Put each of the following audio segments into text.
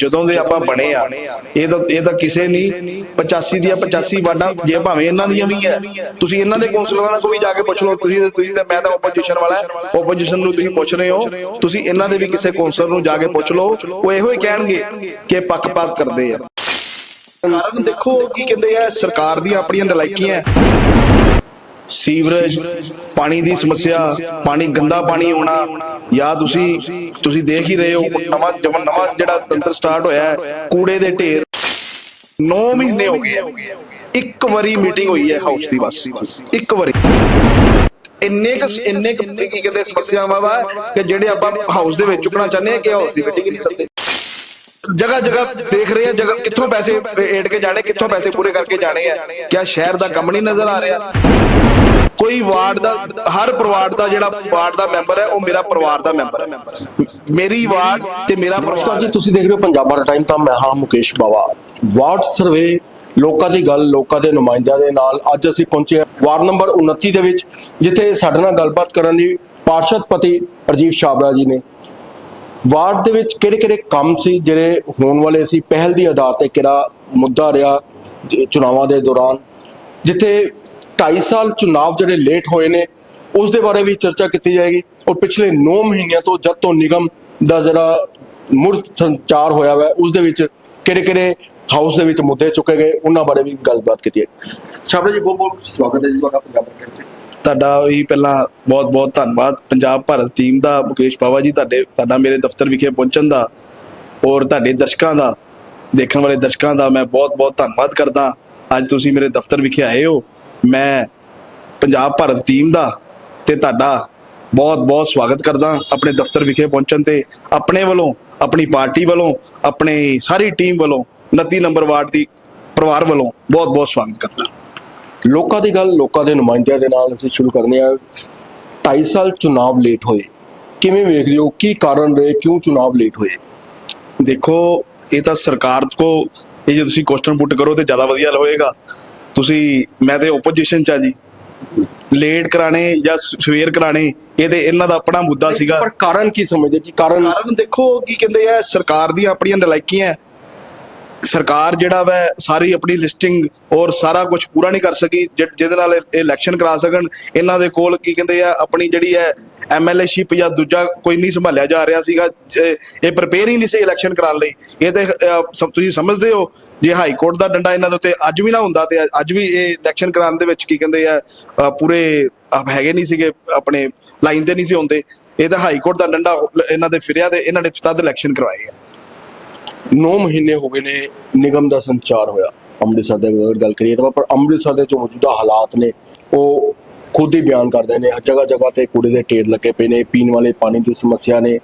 ਜਦੋਂ ਦੇ ਆਪਾਂ ਬਣੇ ਆ, ਇਹ ਤਾਂ ਇਹ ਤਾਂ ਕਿਸੇ ਨਹੀਂ 85 ਦੀਆਂ 85 ਵਾਰਡਾਂ, ਜੇ ਭਾਵੇਂ ਇਹਨਾਂ ਦੀਆਂ ਵੀ ਹੈ। ਤੁਸੀਂ ਇਹਨਾਂ ਦੇ ਕੌਂਸਲਰਾਂ ਨੂੰ ਵੀ ਜਾ ਕੇ ਪੁੱਛ ਲਓ, ਤੁਸੀਂ ਤੁਸੀਂ ਤਾਂ ਮੈਂ ਤਾਂ ਆਪੋਜੀਸ਼ਨ ਵਾਲਾ ਆਪੋਜੀਸ਼ਨ ਨੂੰ ਤੁਸੀਂ ਪੁੱਛ ਰਹੇ ਹੋ, ਤੁਸੀਂ ਇਹਨਾਂ ਦੇ ਵੀ ਕਿਸੇ ਕੌਂਸਲਰ ਨੂੰ ਜਾ ਕੇ ਪੁੱਛ ਲਓ, ਉਹ ਇਹੋ ਹੀ ਕਹਿਣਗੇ ਕਿ ਪੱਖਪਾਤ ਕਰਦੇ ਆ। ਕਾਰਨ ਦੇਖੋ ਕੀ ਕਹਿੰਦੇ ਆ, ਸਰਕਾਰ ਦੀਆਂ ਆਪਣੀਆਂ ਨਲਾਇਕੀਆਂ ਸੀਵਰੇਜ, ਪਾਣੀ ਦੀ ਸਮੱਸਿਆ, ਪਾਣੀ ਗੰਦਾ ਪਾਣੀ ਆਉਣਾ ਜਾਂ ਤੁਸੀਂ ਤੁਸੀਂ ਦੇਖ ਹੀ ਰਹੇ ਹੋ, ਨਵਾਂ ਜਮਨ ਨਵਾਂ ਜਿਹੜਾ ਤੰਤਰ ਸਟਾਰਟ ਹੋਇਆ ਹੈ, ਕੂੜੇ ਦੇ ਢੇਰ। 9 ਮਹੀਨੇ ਹੋ ਗਏ ਇੱਕ ਵਾਰੀ ਮੀਟਿੰਗ ਹੋਈ ਹੈ ਹਾਊਸ ਦੀ ਬਸ। ਇੱਕ ਵਾਰੀ। ਇੰਨੇ ਕੁ ਇੰਨੇ ਕੁ ਕੀ ਕਹਿੰਦੇ ਸਮੱਸਿਆਵਾਂ ਵਾ ਕਿ ਜਿਹੜੇ ਆਪਾਂ ਹਾਊਸ ਦੇ ਵਿੱਚ ਚੁੱਕਣਾ ਚਾਹੁੰਦੇ ਆ ਕਿ ਹਾਊਸ ਦੀ ਮੀਟਿੰਗ ਨਹੀਂ ਸਕਦੇ ਜਗ੍ਹਾ ਜਗ੍ਹਾ ਦੇਖ ਰਹੇ ਆ, ਜਗ੍ਹਾ ਕਿੱਥੋਂ ਪੈਸੇ ਏਡ ਕੇ ਜਾਣੇ, ਕਿੱਥੋਂ ਪੈਸੇ ਪੂਰੇ ਕਰਕੇ ਜਾਣੇ ਆ। ਕਿਆ ਸ਼ਹਿਰ ਦਾ ਕੰਮ ਨਹੀਂ ਨਜ਼ਰ ਆ ਰਿਹਾ? ਕੋਈ ਵਾਰਡ ਦਾ, ਹਰ ਪਰਿਵਾਰ ਦਾ ਜਿਹੜਾ ਵਾਰਡ ਦਾ ਮੈਂਬਰ ਹੈ, ਉਹ ਮੇਰਾ ਪਰਿਵਾਰ ਦਾ ਮੈਂਬਰ ਹੈ। ਮੇਰੀ ਵਾਰਡ ਤੇ ਮੇਰਾ ਪਰਿਵਾਰ ਜੀ, ਤੁਸੀਂ ਦੇਖ ਰਹੇ ਹੋ ਪੰਜਾਬ ਦਾ ਟਾਈਮ ਤਾਂ ਮੈਂ ਹਾਂ ਮੁਕੇਸ਼ ਬਾਵਾ। ਵਾਰਡ ਸਰਵੇ ਲੋਕਾਂ ਦੀ ਗੱਲ, ਲੋਕਾਂ ਦੇ ਨੁਮਾਇੰਦਿਆਂ ਦੇ ਨਾਲ। ਅੱਜ ਅਸੀਂ ਪਹੁੰਚੇ ਹਾਂ ਵਾਰਡ ਨੰਬਰ 29 ਦੇ ਵਿੱਚ, ਜਿੱਥੇ ਸਾਡੇ ਨਾਲ ਗੱਲਬਾਤ ਕਰਨ ਲਈ ਪਾਰਸ਼ਦ ਪਤੀ ਰਜੀਵ ਛਾਬੜਾ ਜੀ ਨੇ। ਵਾਰਡ ਦੇ ਵਿੱਚ ਕਿਹੜੇ ਕਿਹੜੇ ਕੰਮ ਸੀ ਜਿਹੜੇ ਹੋਣ ਵਾਲੇ ਸੀ? ਪਹਿਲ ਦੀ ਆਧਾਰ ਤੇ ਕਿਹੜਾ ਮੁੱਦਾ ਰਿਹਾ ਚੁਣਾਵਾਂ ਦੇ ਦੌਰਾਨ? ਜਿੱਥੇ 2.5 ਸਾਲ ਚੁਣਾਵ ਜਿਹੜੇ ਲੇਟ ਹੋਏ ਨੇ, ਉਸ ਦੇ ਬਾਰੇ ਵੀ ਚਰਚਾ ਕੀਤੀ ਜਾਏਗੀ। ਔਰ ਪਿਛਲੇ 9 ਮਹੀਨਿਆਂ ਤੋਂ ਜਦ ਤੋਂ ਨਿਗਮ ਦਾ ਜਿਹੜਾ ਮੁੜ ਸੰਚਾਰ ਹੋਇਆ ਵਾ, ਉਸ ਦੇ ਵਿੱਚ ਕਿਹੜੇ ਕਿਹੜੇ ਹਾਊਸ ਦੇ ਵਿੱਚ ਮੁੱਦੇ ਚੁੱਕੇ ਗਏ, ਉਹਨਾਂ ਬਾਰੇ ਵੀ ਗੱਲਬਾਤ ਕੀਤੀ ਹੈ ਛਾਬੜਾ ਜੀ ਬਹੁਤ ਬਹੁਤ ਸਵਾਗਤ ਹੈ ਜੀ, ਤੁਹਾਡਾ ਪੰਜਾਬ ਦੇ ਤੁਹਾਡਾ ਵੀ ਪਹਿਲਾਂ ਬਹੁਤ ਬਹੁਤ ਧੰਨਵਾਦ। ਪੰਜਾਬ ਭਾਰਤ ਟੀਮ ਦਾ ਮੁਕੇਸ਼ ਪਾਵਾ ਜੀ ਤੁਹਾਡੇ, ਤੁਹਾਡਾ ਮੇਰੇ ਦਫ਼ਤਰ ਵਿਖੇ ਪਹੁੰਚਣ ਦਾ ਔਰ ਤੁਹਾਡੇ ਦਰਸ਼ਕਾਂ ਦਾ, ਦੇਖਣ ਵਾਲੇ ਦਰਸ਼ਕਾਂ ਦਾ ਮੈਂ ਬਹੁਤ ਬਹੁਤ ਧੰਨਵਾਦ ਕਰਦਾ। ਅੱਜ ਤੁਸੀਂ ਮੇਰੇ ਦਫ਼ਤਰ ਵਿਖੇ ਆਏ ਹੋ। ਮੈਂ ਪੰਜਾਬ ਭਾਰਤ ਟੀਮ ਦਾ ਤੇ ਤੁਹਾਡਾ ਬਹੁਤ ਬਹੁਤ ਸਵਾਗਤ ਕਰਦਾ ਆਪਣੇ ਦਫ਼ਤਰ ਵਿਖੇ ਪਹੁੰਚਣ ਤੇ। ਆਪਣੇ ਵੱਲੋਂ, ਆਪਣੀ ਪਾਰਟੀ ਵੱਲੋਂ, ਆਪਣੇ ਸਾਰੀ ਟੀਮ ਵੱਲੋਂ 29 ਨੰਬਰ ਵਾਰਡ ਦੀ ਪਰਿਵਾਰ ਵੱਲੋਂ ਬਹੁਤ ਬਹੁਤ ਸਵਾਗਤ ਕਰਦਾ। ਲੋਕਾਂ ਦੀ ਗੱਲ ਲੋਕਾਂ ਦੇ ਨੁਮਾਇੰਦਿਆਂ ਦੇ ਨਾਲ ਅਸੀਂ ਸ਼ੁਰੂ ਕਰਨੇ ਆ। 2.5 ਸਾਲ ਚੁਣਾਵ ਲੇਟ ਹੋਏ। ਕਿਵੇਂ ਵੇਖਦੇ ਹੋ? ਕੀ ਕਾਰਨ ਰਹੇ? ਕਿਉਂ ਚੁਣਾਵ ਲੇਟ ਹੋਏ? ਦੇਖੋ ਇਹ ਤਾਂ ਸਰਕਾਰ ਕੋ ਇਹ ਜੇ ਤੁਸੀਂ ਕੁਐਸਚਨ ਪੁੱਟ ਕਰੋ ਤੇ ਜ਼ਿਆਦਾ ਵਧੀਆ ਹੋਏਗਾ। ਤੁਸੀਂ ਮੈਂ ਤੇ ਆਪੋਜੀਸ਼ਨ ਚ ਆ ਜੀ। ਲੇਟ ਕਰਾਣੇ ਜਾਂ ਸਵੇਰ ਕਰਾਣੇ ਇਹ ਤੇ ਇਹਨਾਂ ਦਾ ਆਪਣਾ ਮੁੱਦਾ ਸੀਗਾ। ਪਰ ਕਾਰਨ ਕੀ ਸਮਝਦੇ ਕਿ ਕਾਰਨ ਕਾਰਨ ਦੇਖੋ ਕੀ ਕਹਿੰਦੇ ਆ ਸਰਕਾਰ ਦੀਆਂ ਆਪਣੀਆਂ ਨਲਾਇਕੀਆਂ ਸਰਕਾਰ ਜਿਹੜਾ ਵੈ, ਸਾਰੀ ਆਪਣੀ ਲਿਸਟਿੰਗ ਔਰ ਸਾਰਾ ਕੁਝ ਪੂਰਾ ਨਹੀਂ ਕਰ ਸਕੀ, ਜਿ- ਜਿਹਦੇ ਨਾਲ ਇਹ ਇਲੈਕਸ਼ਨ ਕਰਾ ਸਕਣ, ਇਹਨਾਂ ਦੇ ਕੋਲ ਕੀ ਕਹਿੰਦੇ ਆ, ਆਪਣੀ ਜਿਹੜੀ ਹੈ ਐਮਐਲਏ ਸ਼ਿਪ ਜਾਂ ਦੂਜਾ ਕੋਈ ਨਹੀਂ ਸੰਭਾਲਿਆ ਜਾ ਰਿਹਾ ਸੀਗਾ ਇਹ ਪ੍ਰਪੇਅਰ ਹੀ ਨਹੀਂ ਸੀ ਇਲੈਕਸ਼ਨ ਕਰਾਉਣ ਲਈ। ਇਹ ਤੇ ਤੁਸੀਂ ਸਮਝਦੇ ਹੋ, ਜੇ ਹਾਈ ਕੋਰਟ ਦਾ ਡੰਡਾ ਇਹਨਾਂ ਦੇ ਉੱਤੇ ਅੱਜ ਵੀ ਨਾ ਹੁੰਦਾ ਤੇ ਅੱਜ ਵੀ ਇਹ ਇਲੈਕਸ਼ਨ ਕਰਾਉਣ ਦੇ ਵਿੱਚ ਕੀ ਕਹਿੰਦੇ ਆ ਪੂਰੇ ਹੈਗੇ ਨਹੀਂ ਸੀਗੇ, ਆਪਣੇ ਲਾਈਨ ਤੇ ਨਹੀਂ ਸੀ ਹੁੰਦੇ ਇਹ ਤਾਂ ਹਾਈ ਕੋਰਟ ਦਾ ਡੰਡਾ, ਇਹਨਾਂ ਦੇ ਫਿਰਿਆ ਤੇ ਇਹਨਾਂ ਨੇ ਤਦ ਇਲੈਕਸ਼ਨ ਕਰਵਾਏ ਆ। 9 ਮਹੀਨੇ ਹੋ ਗਏ ਨੇ ਨਿਗਮ ਦਾ ਸੰਚਾਰ ਹੋਇਆ। ਅੰਮ੍ਰਿਤਸਰ ਦੇ ਅਗਰ ਗੱਲ ਕਰੀਏ ਤਾਂ ਪਰ ਅੰਮ੍ਰਿਤਸਰ ਦੇ ਜੋ ਮੌਜੂਦਾ ਹਾਲਾਤ ਨੇ, ਉਹ ਖੁਦ ਹੀ ਬਿਆਨ ਕਰਦੇ ਨੇ। ਜਗ੍ਹਾ ਜਗ੍ਹਾ ਤੇ ਕੂੜੇ ਦੇ ਢੇਰ ਲੱਗੇ ਪਏ ਨੇ, ਪੀਣ ਵਾਲੇ ਪਾਣੀ ਦੀ ਸਮੱਸਿਆ ਨੇ,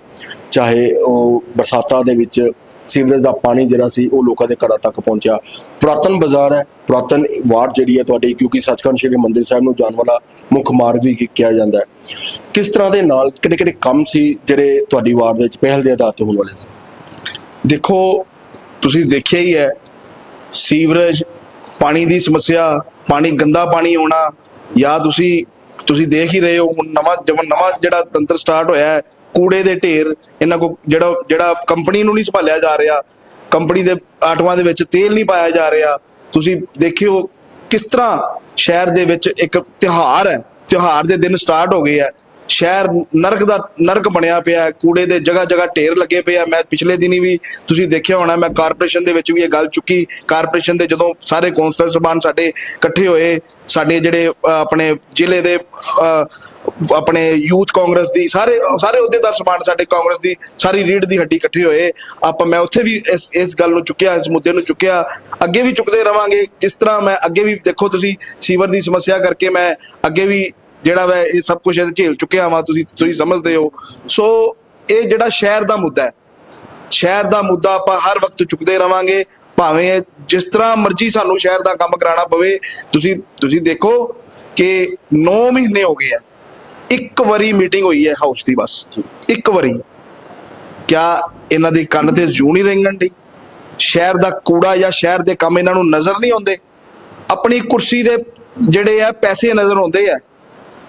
ਚਾਹੇ ਉਹ ਬਰਸਾਤਾਂ ਦੇ ਵਿੱਚ ਸੀਵਰੇਜ ਦਾ ਪਾਣੀ ਜਿਹੜਾ ਸੀ, ਉਹ ਲੋਕਾਂ ਦੇ ਘਰਾਂ ਤੱਕ ਪਹੁੰਚਿਆ। ਪੁਰਾਤਨ ਬਾਜ਼ਾਰ ਹੈ, ਪੁਰਾਤਨ ਵਾਰਡ ਜਿਹੜੀ ਹੈ ਤੁਹਾਡੀ, ਕਿਉਂਕਿ ਸੱਚਖੰਡ ਸ਼੍ਰੀ ਮੰਦਿਰ ਸਾਹਿਬ ਨੂੰ ਜਾਣ ਵਾਲਾ ਮੁੱਖ ਮਾਰਗ ਵੀ ਕਿਹਾ ਜਾਂਦਾ ਹੈ। ਕਿਸ ਤਰ੍ਹਾਂ ਦੇ ਨਾਲ ਕਿਹੜੇ ਕਿਹੜੇ ਕੰਮ ਸੀ ਜਿਹੜੇ ਤੁਹਾਡੀ ਵਾਰਡ ਦੇ ਵਿੱਚ ਪਹਿਲ ਦੇ ਆਧਾਰ ਤੇ ਹੋਣ ਵਾਲੇ ਸੀ? ਦੇਖੋ, ਤੁਸੀਂ ਦੇਖਿਆ ਹੀ ਹੈ, ਸੀਵਰੇਜ, ਪਾਣੀ ਦੀ ਸਮੱਸਿਆ, ਪਾਣੀ, ਗੰਦਾ ਪਾਣੀ ਆਉਣਾ, ਜਾਂ ਤੁਸੀਂ ਤੁਸੀਂ ਦੇਖ ਹੀ ਰਹੇ ਹੋ, ਹੁਣ ਨਵਾਂ ਜਮਨ ਨਵਾਂ ਜਿਹੜਾ ਤੰਤਰ ਸਟਾਰਟ ਹੋਇਆ ਹੈ, ਕੂੜੇ ਦੇ ਢੇਰ, ਇਹਨਾਂ ਕੋ ਜਿਹੜਾ ਜਿਹੜਾ ਕੰਪਨੀ ਨੂੰ ਨਹੀਂ ਸੰਭਾਲਿਆ ਜਾ ਰਿਹਾ ਕੰਪਨੀ ਦੇ ਆਟੋਆਂ ਦੇ ਵਿੱਚ ਤੇਲ ਨਹੀਂ ਪਾਇਆ ਜਾ ਰਿਹਾ, ਤੁਸੀਂ ਦੇਖਿਓ ਕਿਸ ਤਰ੍ਹਾਂ ਸ਼ਹਿਰ ਦੇ ਵਿੱਚ ਇੱਕ ਤਿਉਹਾਰ ਹੈ, ਤਿਉਹਾਰ ਦੇ ਦਿਨ ਸਟਾਰਟ ਹੋ ਗਏ ਆ ਸ਼ਹਿਰ ਨਰਕ ਦਾ ਨਰਕ ਬਣਿਆ ਪਿਆ ਕੂੜੇ ਦੇ ਜਗ੍ਹਾ ਜਗ੍ਹਾ ਢੇਰ ਲੱਗੇ ਪਏ ਆ। ਮੈਂ ਪਿਛਲੇ ਦਿਨੀ ਵੀ ਤੁਸੀਂ ਦੇਖਿਆ ਹੋਣਾ, ਮੈਂ ਕਾਰਪੋਰੇਸ਼ਨ ਦੇ ਵਿੱਚ ਵੀ ਇਹ ਗੱਲ ਚੁੱਕੀ। ਕਾਰਪੋਰੇਸ਼ਨ ਦੇ ਜਦੋਂ ਸਾਰੇ ਕੌਂਸਲਰ ਸਭਾਨ ਸਾਡੇ ਇਕੱਠੇ ਹੋਏ, ਸਾਡੇ ਜਿਹੜੇ ਆਪਣੇ ਜ਼ਿਲ੍ਹੇ ਦੇ ਆਪਣੇ ਯੂਥ ਕਾਂਗਰਸ ਦੀ, ਸਾਰੇ ਸਾਰੇ ਅਹੁਦੇਦਾਰ ਸਮਾਨ ਸਾਡੇ ਕਾਂਗਰਸ ਦੀ, ਸਾਰੀ ਰੀੜ ਦੀ ਹੱਡੀ ਇਕੱਠੇ ਹੋਏ। ਆਪਾਂ, ਮੈਂ ਉੱਥੇ ਵੀ ਇਸ ਇਸ ਗੱਲ ਨੂੰ ਚੁੱਕਿਆ, ਇਸ ਮੁੱਦੇ ਨੂੰ ਚੁੱਕਿਆ। ਅੱਗੇ ਵੀ ਚੁੱਕਦੇ ਰਵਾਂਗੇ। ਜਿਸ ਤਰ੍ਹਾਂ ਮੈਂ ਅੱਗੇ ਵੀ ਦੇਖੋ ਤੁਸੀਂ ਸੀਵਰ ਦੀ ਸਮੱਸਿਆ ਕਰਕੇ ਮੈਂ ਅੱਗੇ ਵੀ ਜਿਹੜਾ ਵੈ ਇਹ ਸਭ ਕੁਝ ਝੇਲ ਚੁੱਕਿਆ ਵਾ, ਤੁਸੀਂ ਤੁਸੀਂ ਸਮਝਦੇ ਹੋ। ਸੋ ਇਹ ਜਿਹੜਾ ਸ਼ਹਿਰ ਦਾ ਮੁੱਦਾ ਹੈ, ਸ਼ਹਿਰ ਦਾ ਮੁੱਦਾ ਆਪਾਂ ਹਰ ਵਕਤ ਚੁੱਕਦੇ ਰਵਾਂਗੇ, ਭਾਵੇਂ ਜਿਸ ਤਰ੍ਹਾਂ ਮਰਜ਼ੀ ਸਾਨੂੰ ਸ਼ਹਿਰ ਦਾ ਕੰਮ ਕਰਾਉਣਾ ਪਵੇ, ਤੁਸੀਂ ਤੁਸੀਂ ਦੇਖੋ ਕਿ 9 ਮਹੀਨੇ ਹੋ ਗਏ ਆ, ਇੱਕ ਵਾਰੀ ਮੀਟਿੰਗ ਹੋਈ ਹੈ ਹਾਊਸ ਦੀ ਬਸ, ਇੱਕ ਵਾਰੀ। ਕਿਆ ਇਹਨਾਂ ਦੇ ਕੰਨ ਤੇ ਜੂ ਨਹੀਂ ਰਿੰਗਣ ਦੀ ਸ਼ਹਿਰ ਦਾ ਕੂੜਾ ਜਾਂ ਸ਼ਹਿਰ ਦੇ ਕੰਮ ਇਹਨਾਂ ਨੂੰ ਨਜ਼ਰ ਨਹੀਂ ਆਉਂਦੇ? ਆਪਣੀ ਕੁਰਸੀ ਦੇ ਜਿਹੜੇ ਆ, ਪੈਸੇ ਨਜ਼ਰ ਆਉਂਦੇ ਆ